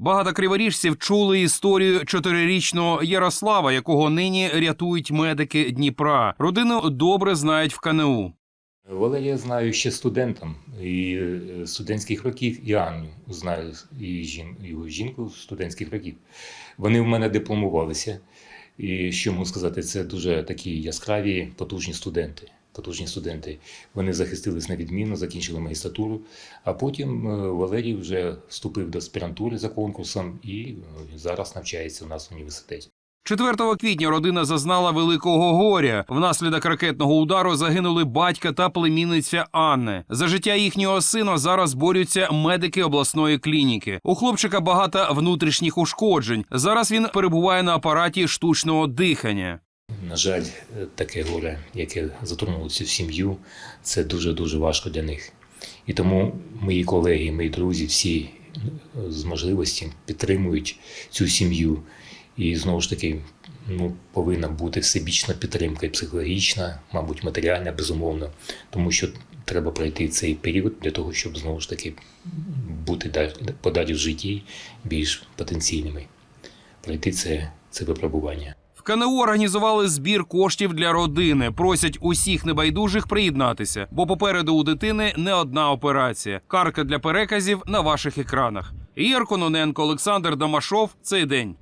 Багато криворіжців чули історію чотирирічного Ярослава, якого нині рятують медики Дніпра. Родину добре знають в КНУ. Валерія знаю ще студентом і е, студентських років, і Анню знаю і жін, його жінку студентських років. Вони в мене дипломувалися. І що можу сказати, це дуже такі яскраві, потужні студенти. Потужні студенти. Вони захистились на відмінно, закінчили магістратуру. А потім е, Валерій вже вступив до аспірантури за конкурсом і е, зараз навчається у нас в університеті. 4 квітня родина зазнала великого горя. Внаслідок ракетного удару загинули батька та племінниця Анни. За життя їхнього сина зараз борються медики обласної клініки. У хлопчика багато внутрішніх ушкоджень. Зараз він перебуває на апараті штучного дихання. На жаль, таке горе, яке затронуло цю сім'ю, це дуже-дуже важко для них. І тому мої колеги, мої друзі, всі з можливості підтримують цю сім'ю. І знову ж таки, ну, повинна бути всебічна підтримка і психологічна, мабуть, матеріальна, безумовно, тому що треба пройти цей період для того, щоб знову ж таки бути подалі в житті більш потенційними. Пройти це, це випробування. КНУ організували збір коштів для родини. Просять усіх небайдужих приєднатися, бо попереду у дитини не одна операція. Карка для переказів на ваших екранах. Ігор Кононенко, Олександр Дамашов. Цей день.